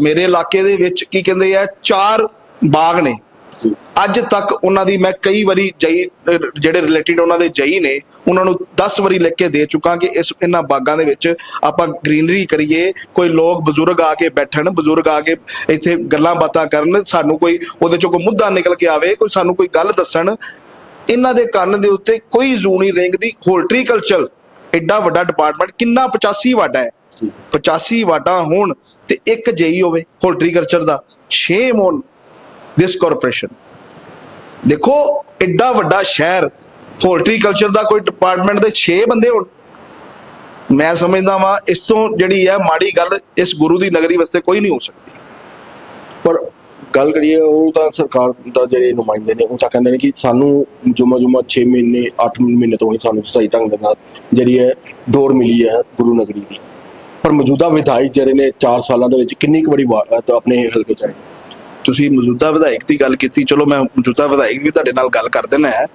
ਮੇਰੇ ਇਲਾਕੇ ਦੇ ਵਿੱਚ ਕੀ ਕਹਿੰਦੇ ਆ ਚਾਰ ਬਾਗ ਨੇ। ਅੱਜ ਤੱਕ ਉਹਨਾਂ ਦੀ ਮੈਂ ਕਈ ਵਾਰੀ ਜਈ ਜਿਹੜੇ ਰਿਲੇਟਡ ਉਹਨਾਂ ਦੇ ਜਈ ਨੇ ਉਹਨਾਂ ਨੂੰ 10 ਵਾਰੀ ਲਿਖ ਕੇ ਦੇ ਚੁੱਕਾ ਕਿ ਇਸ ਇਹਨਾਂ ਬਾਗਾਂ ਦੇ ਵਿੱਚ ਆਪਾਂ ਗ੍ਰੀਨਰੀ ਕਰੀਏ ਕੋਈ ਲੋਕ ਬਜ਼ੁਰਗ ਆ ਕੇ ਬੈਠਣ ਬਜ਼ੁਰਗ ਆ ਕੇ ਇੱਥੇ ਗੱਲਾਂ ਬਾਤਾਂ ਕਰਨ ਸਾਨੂੰ ਕੋਈ ਉਹਦੇ ਚੋਂ ਕੋਈ ਮੁੱਦਾ ਨਿਕਲ ਕੇ ਆਵੇ ਕੋਈ ਸਾਨੂੰ ਕੋਈ ਗੱਲ ਦੱਸਣ ਇਹਨਾਂ ਦੇ ਕੰਨ ਦੇ ਉੱਤੇ ਕੋਈ ਜ਼ੂ ਨਹੀਂ ਰਿੰਗਦੀ। ਹੋਲਟਰੀਕਲਚਰ ਐਡਾ ਵੱਡਾ ਡਿਪਾਰਟਮੈਂਟ ਕਿੰਨਾ 85 ਵਾਟਾ ਹੈ। ਜੀ। 85 ਵਾਟਾਂ ਹੋਣ ਤੇ ਇੱਕ ਜਈ ਹੋਵੇ ਹੋਲਟਰੀਕਲਚਰ ਦਾ ਸ਼ੇਮ ਔਨ ਦਿਸ ਕਾਰਪੋਰੇਸ਼ਨ ਦੇਖੋ ਐਡਾ ਵੱਡਾ ਸ਼ਹਿਰ ਹੋਲਟਰੀਕਲਚਰ ਦਾ ਕੋਈ ਡਿਪਾਰਟਮੈਂਟ ਦੇ 6 ਬੰਦੇ ਹੋਣ। ਮੈਂ ਸਮਝਦਾ ਵਾਂ, ਇਸ ਤੋਂ ਜਿਹੜੀ ਹੈ ਮਾੜੀ ਗੱਲ, ਇਸ ਗੁਰੂ ਦੀ ਨਗਰੀ ਵਾਸਤੇ ਕੋਈ ਨਹੀਂ ਹੋ ਸਕਦੀ। ਪਰ ਗੱਲ ਕਰੀਏ, ਉਹ ਤਾਂ ਸਰਕਾਰ ਦਾ ਜਿਹੜੇ ਨੁਮਾਇੰਦੇ ਨੇ, ਉਹ ਤਾਂ ਕਹਿੰਦੇ ਨੇ ਕਿ ਸਾਨੂੰ ਜੁਮਾ ਜੁਮਾ 6 ਮਹੀਨੇ 8 ਮਹੀਨੇ ਤੋਂ ਹੀ ਸਾਨੂੰ ਸਹੀ ਢੰਗ ਦੇ ਨਾਲ ਜਿਹੜੀ ਹੈ ਡੋਰ ਮਿਲੀ ਹੈ ਗੁਰੂ ਨਗਰੀ ਦੀ। ਪਰ ਮੌਜੂਦਾ ਵਿਧਾਇਕ ਜਿਹੜੇ ਨੇ 4 ਸਾਲਾਂ ਦੇ ਵਿੱਚ ਕਿੰਨੀ ਕੁ ਵਾਰੀ ਵਾ- ਆਪਣੇ ਹਲਕੇ ਚ ਆਏ ਤੁਸੀਂ ਮੌਜੂਦਾ ਵਿਧਾਇਕ ਦੀ ਗੱਲ ਕੀਤੀ, ਚਲੋ ਮੈਂ ਮੌਜੂਦਾ ਵਿਧਾਇਕ ਵੀ ਤੁਹਾਡੇ ਨਾਲ ਗੱਲ ਕਰ ਦੇਣਾ ਹੈ।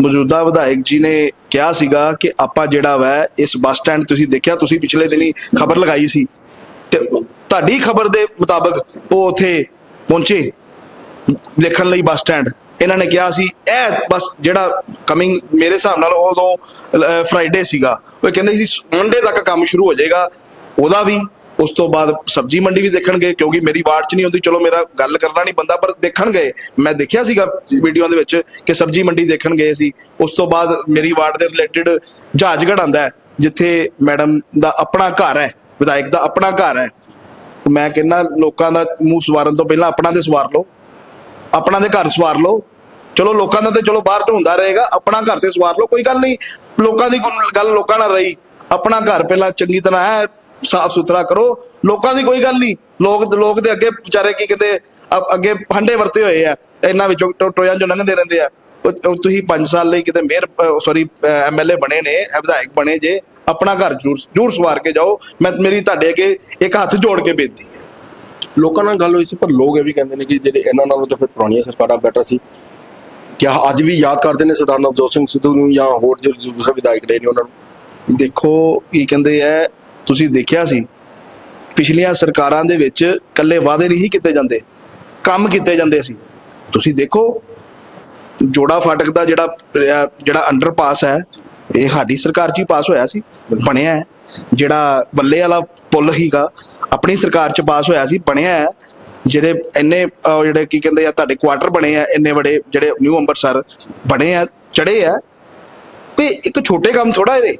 ਮੌਜੂਦਾ ਵਿਧਾਇਕ ਜੀ ਨੇ ਕਿਹਾ ਸੀਗਾ ਕਿ ਆਪਾਂ ਜਿਹੜਾ ਵਾ, ਇਸ ਬੱਸ ਸਟੈਂਡ ਤੁਸੀਂ ਦੇਖਿਆ, ਤੁਸੀਂ ਪਿਛਲੇ ਦਿਨੀ ਖਬਰ ਲਗਾਈ ਸੀ। ਤੇ ਤੁਹਾਡੀ ਖਬਰ ਦੇ ਮੁਤਾਬਕ ਉਹ ਉਥੇ ਪਹੁੰਚੇ ਦੇਖਣ ਲਈ ਬੱਸ ਸਟੈਂਡ। ਇਹਨਾਂ ਨੇ ਕਿਹਾ ਸੀ, ਇਹ ਬਸ ਜਿਹੜਾ ਕਮਿੰਗ ਮੇਰੇ ਹਿਸਾਬ ਨਾਲ ਉਦੋਂ ਫਰਾਈਡੇ ਸੀਗਾ। ਉਹ ਕਹਿੰਦੇ ਸੀ ਮੰਡੇ ਤੱਕ ਕੰਮ ਸ਼ੁਰੂ ਹੋ ਜਾਏਗਾ, ਉਹਦਾ ਵੀ ਉਸ ਤੋਂ ਬਾਅਦ ਸਬਜ਼ੀ ਮੰਡੀ ਵੀ ਦੇਖਣ ਗਏ ਕਿਉਂਕਿ ਮੇਰੀ ਵਾਰਡ 'ਚ ਨਹੀਂ ਹੁੰਦੀ। ਚਲੋ, ਮੇਰਾ ਗੱਲ ਕਰਨਾ ਨਹੀਂ ਬੰਦਾ, ਪਰ ਦੇਖਣ ਗਏ ਮੈਂ ਦੇਖਿਆ ਸੀਗਾ ਵੀਡੀਓ ਦੇ ਵਿੱਚ ਕਿ ਸਬਜ਼ੀ ਮੰਡੀ ਦੇਖਣ ਗਏ ਸੀ ਉਸ ਤੋਂ ਬਾਅਦ ਮੇਰੀ ਵਾਰਡ ਦੇ ਰਿਲੇਟਡ ਜਹਾਜਗੜ ਆਂਦਾ ਹੈ, ਜਿੱਥੇ ਮੈਡਮ ਦਾ ਆਪਣਾ ਘਰ ਹੈ, ਵਿਧਾਇਕ ਦਾ ਆਪਣਾ ਘਰ ਹੈ। ਮੈਂ ਕਹਿੰਦਾ, ਲੋਕਾਂ ਦਾ ਮੂੰਹ ਸਵਾਰਨ ਤੋਂ ਪਹਿਲਾਂ ਆਪਣਾ ਤੇ ਸਵਾਰ ਲਓ। ਆਪਣਾ ਦੇ ਘਰ ਸਵਾਰ ਲਓ। ਚਲੋ, ਲੋਕਾਂ ਦਾ ਤੇ ਚਲੋ ਬਾਹਰ ਢੋਂਦਾ ਰਹੇਗਾ, ਆਪਣਾ ਘਰ ਤੇ ਸਵਾਰ ਲਓ, ਕੋਈ ਗੱਲ ਨਹੀਂ। ਲੋਕਾਂ ਦੀ ਕੋਈ ਗੱਲ ਲੋਕਾਂ ਨਾਲ ਰਹੀ। ਆਪਣਾ ਘਰ ਪਹਿਲਾਂ ਚੰਗੀ ਤਰ੍ਹਾਂ ਹੈ ਸਾਫ਼ ਸੁਥਰਾ ਕਰੋ। ਲੋਕਾਂ ਦੀ ਕੋਈ ਗੱਲ ਨਹੀਂ। ਲੋਕ ਲੋਕ ਦੇ ਅੱਗੇ ਵਿਚਾਰੇ ਕੀ ਕਹਿੰਦੇ ਅੱਗੇ ਹੰਡੇ ਵਰਤੇ ਹੋਏ ਆ। ਇਹਨਾਂ ਵਿੱਚੋਂ ਟੋਇਆਂ ਚੋਂ ਲੰਘਦੇ ਰਹਿੰਦੇ ਆ। ਤੁਸੀਂ 5 ਸਾਲ ਲਈ ਕਿਤੇ ਮੇਅਰ ਸੌਰੀ ਐਮਐਲਏ ਬਣੇ ਨੇ ਵਿਧਾਇਕ ਬਣੇ ਜੇ ਆਪਣਾ ਘਰ ਜਰੂਰ ਜਰੂਰ ਸਵਾਰ ਕੇ ਜਾਓ। ਮੈਂ ਮੇਰੀ ਤੁਹਾਡੇ ਅੱਗੇ ਇੱਕ ਹੱਥ ਜੋੜ ਕੇ ਬੇਨਤੀ ਹੈ। ਲੋਕਾਂ ਨਾਲ ਗੱਲ ਹੋਈ ਸੀ ਪਰ ਲੋਕ ਇਹ ਵੀ ਕਹਿੰਦੇ ਨੇ ਕਿ ਜਿਹੜੇ ਇਹਨਾਂ ਨਾਲੋਂ ਤਾਂ ਫਿਰ ਪੁਰਾਣੀਆਂ ਸਰਕਾਰਾਂ ਬੈਟਰ ਸੀ। ਕਿਆ ਅੱਜ ਵੀ ਯਾਦ ਕਰਦੇ ਨੇ ਸਰਦਾਰ ਨਵਜੋਤ ਸਿੰਘ ਸਿੱਧੂ ਨੂੰ ਜਾਂ ਹੋਰ ਜੋ ਦੂਸਰੇ ਵਿਧਾਇਕ ਰਹੇ ਨੇ ਉਹਨਾਂ ਨੂੰ? ਦੇਖੋ ਕੀ ਕਹਿੰਦੇ ਆ ਤੁਸੀਂ ਦੇਖਿਆ ਸੀ ਪਿਛਲੀਆਂ ਸਰਕਾਰਾਂ ਦੇ ਵਿੱਚ ਕੱਲੇ ਵਾਅਦੇ ਨਹੀਂ ਕੀਤੇ ਜਾਂਦੇ ਕੰਮ ਕੀਤੇ ਜਾਂਦੇ ਸੀ ਤੁਸੀਂ ਦੇਖੋ ਜੋੜਾ ਫਾਟਕ ਦਾ ਜਿਹੜਾ ਅਹ, ਜਿਹੜਾ ਅੰਡਰਪਾਸ ਹੈ ਇਹ ਸਾਡੀ ਸਰਕਾਰ 'ਚ ਹੀ ਪਾਸ ਹੋਇਆ ਸੀ ਬਣਿਆ ਹੈ। ਜਿਹੜਾ ਬੱਲੇ ਵਾਲਾ ਪੁੱਲ ਹੀਗਾ ਆਪਣੀ ਸਰਕਾਰ 'ਚ ਪਾਸ ਹੋਇਆ ਸੀ ਬਣਿਆ ਹੈ। ਜਿਹੜੇ ਇੰਨੇ ਜਿਹੜੇ ਕੀ ਕਹਿੰਦੇ ਆ ਤੁਹਾਡੇ ਕੁਆਟਰ ਬਣੇ ਆ ਇੰਨੇ ਵੱਡੇ ਜਿਹੜੇ ਨਿਊ ਅੰਮ੍ਰਿਤਸਰ ਬਣੇ ਆ ਚੜੇ ਆ ਤੇ ਇੱਕ ਛੋਟੇ ਕੰਮ ਥੋੜਾ ਇਹ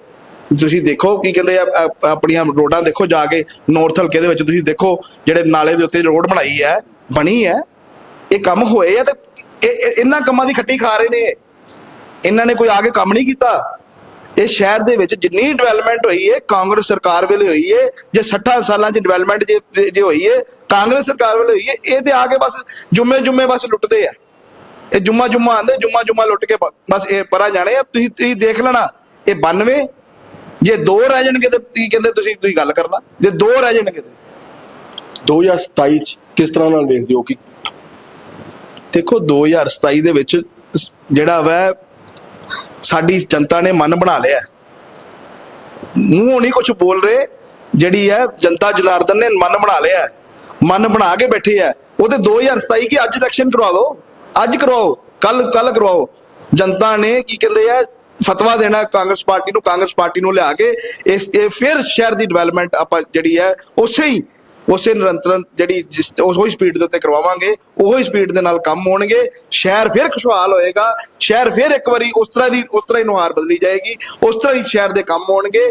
ਤੁਸੀਂ ਦੇਖੋ ਕੀ ਕਹਿੰਦੇ ਆ ਆਪਣੀਆਂ ਰੋਡਾਂ ਦੇਖੋ ਜਾ ਕੇ ਨੌਰਥ ਹਲਕੇ ਦੇ ਵਿੱਚ ਤੁਸੀਂ ਦੇਖੋ, ਜਿਹੜੇ ਨਾਲੇ ਦੇ ਉੱਤੇ ਰੋਡ ਬਣਾਈ ਹੈ, ਬਣੀ ਹੈ, ਇਹ ਕੰਮ ਹੋਏ ਆ ਤੇ ਇਹ- ਇਹਨਾਂ ਕੰਮਾਂ ਦੀ ਖੱਟੀ ਖਾ ਰਹੇ ਨੇ ਇਹਨਾਂ ਨੇ ਕੋਈ ਆ ਕੇ ਕੰਮ ਨਹੀਂ ਕੀਤਾ। ਇਹ ਸ਼ਹਿਰ ਦੇ ਵਿੱਚ ਜਿੰਨੀ ਡਿਵੈਲਪਮੈਂਟ ਹੋਈ ਹੈ, ਕਾਂਗਰਸ ਸਰਕਾਰ ਵੇਲੇ ਹੋਈ ਹੈ, ਜੇ 60 ਸਾਲਾਂ 'ਚ ਡਿਵੈਲਪਮੈਂਟ ਜੇ ਜੇ ਹੋਈ ਹੈ, ਕਾਂਗਰਸ ਸਰਕਾਰ ਵੇਲੇ ਹੋਈ ਹੈ, ਇਹ ਤੇ ਆ ਕੇ ਬਸ ਜੁਮੇ ਜੁਮੇ ਬਸ ਲੁੱਟਦੇ ਆ। ਇਹ ਜੁਮਾ ਜੁਮਾ ਆਂਦੇ ਜੁਮਾ ਜੁਮਾ ਲੁੱਟ ਕੇ ਬਸ ਇਹ ਪਰਾਂ ਜਾਣੇ ਆ। ਤੁਸੀਂ ਤੁਸੀਂ ਦੇਖ ਲੈਣਾ, ਇਹ 92 ਜੇ ਦੋ ਰਹਿ ਜਾਣਗੇ ਤੇ ਕੀ ਕਹਿੰਦੇ ਤੁਸੀਂ ਤੁਸੀਂ ਗੱਲ ਕਰਨਾ। ਜੇ ਦੋ ਰਹਿ ਜਾਣਗੇ ਤੇ। 2027 ਚ ਕਿਸ ਤਰ੍ਹਾਂ ਨਾਲ ਵੇਖਦੇ ਹੋ ਕਿ ਦੇਖੋ 2027 ਦੇ ਵਿੱਚ ਜਿਹੜਾ ਵੈ, ਸਾਡੀ ਜਨਤਾ ਨੇ ਮਨ ਬਣਾ ਲਿਆ। ਮੂੰਹੋਂ ਨਹੀਂ ਕੁਝ ਬੋਲ ਰਹੇ, ਜਿਹੜੀ ਹੈ ਜਨਤਾ ਜਲਾਰਦਨ ਨੇ ਮਨ ਬਣਾ ਲਿਆ। ਮਨ ਬਣਾ ਕੇ ਬੈਠੇ ਆ। ਉਹ ਤੇ 2027 ਕੀ ਅੱਜ ਇਲੈਕਸ਼ਨ ਕਰਵਾ ਲਓ ਅੱਜ ਕਰਵਾਓ ਕੱਲ ਕੱਲ ਕਰਵਾਓ। ਜਨਤਾ ਨੇ ਕੀ ਕਹਿੰਦੇ ਆ ਫਤਵਾ ਦੇਣਾ ਕਾਂਗਰਸ ਪਾਰਟੀ ਨੂੰ, ਕਾਂਗਰਸ ਪਾਰਟੀ ਨੂੰ ਲਿਆ ਕੇ ਇਸ, ਇਹ ਫਿਰ ਸ਼ਹਿਰ ਦੀ ਡਿਵੈਲਪਮੈਂਟ ਆਪਾਂ ਜਿਹੜੀ ਹੈ, ਉਸੇ ਹੀ, ਉਸੇ ਨਿਰੰਤਰਨ ਜਿਹੜੀ ਜਿਸ ਉਹੀ ਸਪੀਡ ਦੇ ਉੱਤੇ ਕਰਵਾਵਾਂਗੇ, ਉਹੀ ਸਪੀਡ ਦੇ ਨਾਲ ਕੰਮ ਹੋਣਗੇ, ਸ਼ਹਿਰ ਫਿਰ ਖੁਸ਼ਹਾਲ ਹੋਏਗਾ, ਸ਼ਹਿਰ ਫਿਰ ਇੱਕ ਵਾਰੀ ਉਸ ਤਰ੍ਹਾਂ ਦੀ ਉਸ ਤਰ੍ਹਾਂ ਹੀ ਨੁਹਾਰ ਬਦਲੀ ਜਾਏਗੀ, ਉਸ ਤਰ੍ਹਾਂ ਹੀ ਸ਼ਹਿਰ ਦੇ ਕੰਮ ਹੋਣਗੇ,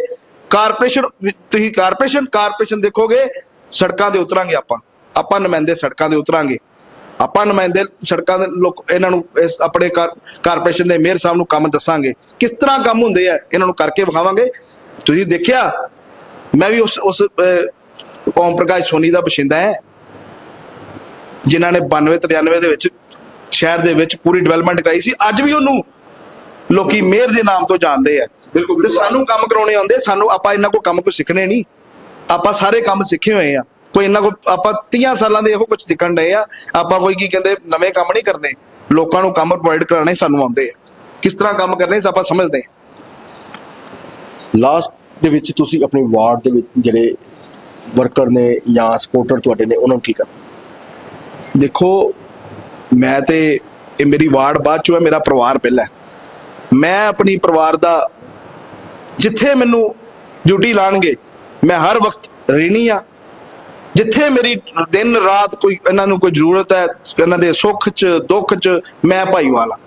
ਕਾਰਪੋਰੇਸ਼ਨ ਤੁਸੀਂ ਕਾਰਪੋਰੇਸ਼ਨ ਕਾਰਪੋਰੇਸ਼ਨ ਦੇਖੋਗੇ, ਸੜਕਾਂ ਦੇ ਉਤਰਾਂਗੇ ਆਪਾਂ ਆਪਾਂ ਨੁਮਾਇੰਦੇ ਸੜਕਾਂ ਦੇ ਉਤਰਾਂਗੇ। ਆਪਾਂ ਨੁਮਾਇੰਦੇ ਸੜਕਾਂ ਦੇ ਲੋਕ ਇਹਨਾਂ ਨੂੰ ਇਸ ਆਪਣੇ ਕਾਰ- ਕਾਰਪੋਰੇਸ਼ਨ ਦੇ ਮੇਅਰ ਸਾਹਿਬ ਨੂੰ ਕੰਮ ਦੱਸਾਂਗੇ। ਕਿਸ ਤਰ੍ਹਾਂ ਕੰਮ ਹੁੰਦੇ ਆ ਇਹਨਾਂ ਨੂੰ ਕਰਕੇ ਵਿਖਾਵਾਂਗੇ। ਤੁਸੀਂ ਦੇਖਿਆ ਮੈਂ ਵੀ ਉਸ ਉਸ ਓਮ ਪ੍ਰਕਾਸ਼ ਸੋਨੀ ਦਾ ਬਸ਼ਿੰਦਾ ਹੈ। ਜਿਨ੍ਹਾਂ ਨੇ 92 93 ਦੇ ਵਿੱਚ ਸ਼ਹਿਰ ਦੇ ਵਿੱਚ ਪੂਰੀ ਡਿਵੈਲਪਮੈਂਟ ਕਰਾਈ ਸੀ। ਅੱਜ ਵੀ ਉਹਨੂੰ ਲੋਕੀ ਮੇਅਰ ਦੇ ਨਾਮ ਤੋਂ ਜਾਣਦੇ ਆ। ਤੇ ਸਾਨੂੰ ਕੰਮ ਕਰਾਉਣੇ ਆਉਂਦੇ ਸਾਨੂੰ ਆਪਾਂ ਇਹਨਾਂ ਕੋਲ ਕੰਮ ਕੋਈ ਸਿੱਖਣੇ ਨਹੀਂ। ਆਪਾਂ ਸਾਰੇ ਕੰਮ ਸਿੱਖੇ ਹੋਏ ਆ। ਕੋਈ ਇਹਨਾਂ ਕੋ ਆਪਾਂ 30 ਸਾਲਾਂ ਦੇ ਇਹੋ ਕੁਝ ਸਿੱਖਣ ਡਏ ਆ ਆਪਾਂ ਕੋਈ ਕੀ ਕਹਿੰਦੇ ਨਵੇਂ ਕੰਮ ਨਹੀਂ ਕਰਨੇ ਲੋਕਾਂ ਨੂੰ ਕੰਮ ਪ੍ਰੋਵਾਈਡ ਕਰਾਣੇ ਸਾਨੂੰ ਆਉਂਦੇ ਆ। ਕਿਸ ਤਰ੍ਹਾਂ ਕੰਮ ਕਰਨੇ ਸਭ ਆਪਾਂ ਸਮਝਦੇ ਆ। ਲਾਸਟ ਦੇ ਵਿੱਚ ਤੁਸੀਂ ਆਪਣੀ ਵਾਰਡ ਦੇ ਵਿੱਚ ਜਿਹੜੇ ਵਰਕਰ ਨੇ ਜਾਂ ਸਪੋਰਟਰ ਤੁਹਾਡੇ ਨੇ ਉਹਨਾਂ ਨੂੰ ਕੀ ਕਰਨਾ? ਦੇਖੋ ਮੈਂ ਤੇ ਇਹ ਮੇਰੀ ਵਾਰਡ ਬਾਅਦ ਚੋਂ ਹੈ ਮੇਰਾ ਪਰਿਵਾਰ ਪਹਿਲਾਂ ਹੈ। ਮੈਂ ਆਪਣੀ ਪਰਿਵਾਰ ਦਾ ਜਿੱਥੇ ਮੈਨੂੰ ਡਿਊਟੀ ਲਾਣਗੇ ਮੈਂ ਹਰ ਵਕਤ ਰਹਿਣੀ ਆ। ਜਿੱਥੇ ਮੇਰੀ ਦਿਨ ਰਾਤ ਕੋਈ ਇਹਨਾਂ ਨੂੰ ਕੋਈ ਜ਼ਰੂਰਤ ਹੈ, ਇਹਨਾਂ ਦੇ ਸੁੱਖ 'ਚ, ਦੁੱਖ 'ਚ ਮੈਂ ਭਾਈਵਾਲ ਆ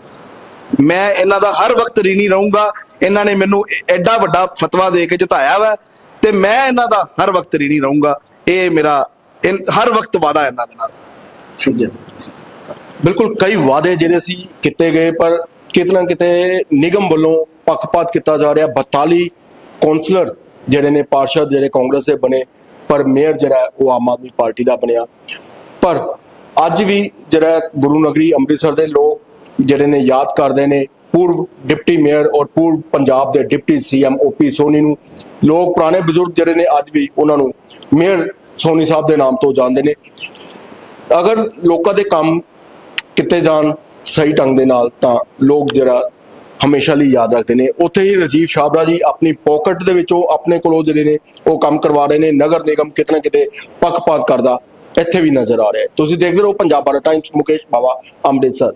ਮੈਂ ਇਹਨਾਂ ਦਾ ਹਰ ਵਕਤ ਰੀਣੀ ਰਹੂੰਗਾ। ਇਹਨਾਂ ਨੇ ਮੈਨੂੰ ਐਡਾ ਵੱਡਾ ਫਤਵਾ ਦੇ ਕੇ ਜਿਤਾਇਆ ਵਾ ਤੇ ਮੈਂ ਇਹਨਾਂ ਦਾ ਹਰ ਵਕਤ ਰੀਣੀ ਰਹੂੰਗਾ। ਇਹ ਮੇਰਾ ਹਰ ਵਕਤ ਵਾਦਾ ਇਹਨਾਂ ਦੇ ਨਾਲ। ਸ਼ੁਕਰੀਆ। ਬਿਲਕੁਲ ਕਈ ਵਾਅਦੇ ਜਿਹੜੇ ਸੀ ਕੀਤੇ ਗਏ, ਪਰ ਕਿਤੇ ਨਾ ਕਿਤੇ ਨਿਗਮ ਵੱਲੋਂ ਪੱਖਪਾਤ ਕੀਤਾ ਜਾ ਰਿਹਾ। 42 ਕੌਂਸਲਰ ਜਿਹੜੇ ਨੇ, ਪਾਰਸ਼ਦ ਜਿਹੜੇ ਕਾਂਗਰਸ ਦੇ ਬਣੇ ਪਰ ਮੇਅਰ ਜਿਹੜਾ ਉਹ ਆਮ ਆਦਮੀ ਪਾਰਟੀ ਦਾ ਬਣਿਆ। ਪਰ ਅੱਜ ਵੀ ਜਿਹੜਾ ਗੁਰੂ ਨਗਰੀ ਅੰਮ੍ਰਿਤਸਰ ਦੇ ਲੋਕ ਜਿਹੜੇ ਨੇ ਯਾਦ ਕਰਦੇ ਨੇ, ਪੂਰਵ ਡਿਪਟੀ ਮੇਅਰ ਔਰ ਪੂਰਵ ਪੰਜਾਬ ਦੇ ਡਿਪਟੀ ਸੀਐਮ ਓਪੀ ਸੋਨੀ ਨੂੰ। ਲੋਕ ਪੁਰਾਣੇ ਬਜ਼ੁਰਗ ਜਿਹੜੇ ਨੇ ਅੱਜ ਵੀ ਉਹਨਾਂ ਨੂੰ ਮੇਅਰ ਸੋਨੀ ਸਾਹਿਬ ਦੇ ਨਾਮ ਤੋਂ ਜਾਣਦੇ ਨੇ। ਅਗਰ ਲੋਕਾਂ ਦੇ ਕੰਮ ਕੀਤੇ ਜਾਣ ਸਹੀ ਢੰਗ ਦੇ ਨਾਲ ਤਾਂ ਲੋਕ ਜਿਹੜਾ ਹਮੇਸ਼ਾ ਲਈ ਯਾਦ ਰੱਖਦੇ ਨੇ। ਉੱਥੇ ਹੀ ਰਾਜੀਵ ਛਾਬਰਾ ਜੀ ਆਪਣੀ ਪਾਕਟ ਦੇ ਵਿੱਚੋਂ ਆਪਣੇ ਕੋਲੋਂ ਜਿਹੜੇ ਨੇ, ਉਹ ਕੰਮ ਕਰਵਾ ਰਹੇ ਨੇ। ਨਗਰ ਨਿਗਮ ਕਿਤੇ ਨਾ ਕਿਤੇ ਪੱਖਪਾਤ ਕਰਦਾ ਇੱਥੇ ਵੀ ਨਜ਼ਰ ਆ ਰਿਹਾ ਤੁਸੀਂ ਦੇਖਦੇ ਰਹੋ ਪੰਜਾਬ ਬਾਰਾ ਟਾਈਮਸ ਮੁਕੇਸ਼ ਬਾਵਾ, ਅੰਮ੍ਰਿਤਸਰ।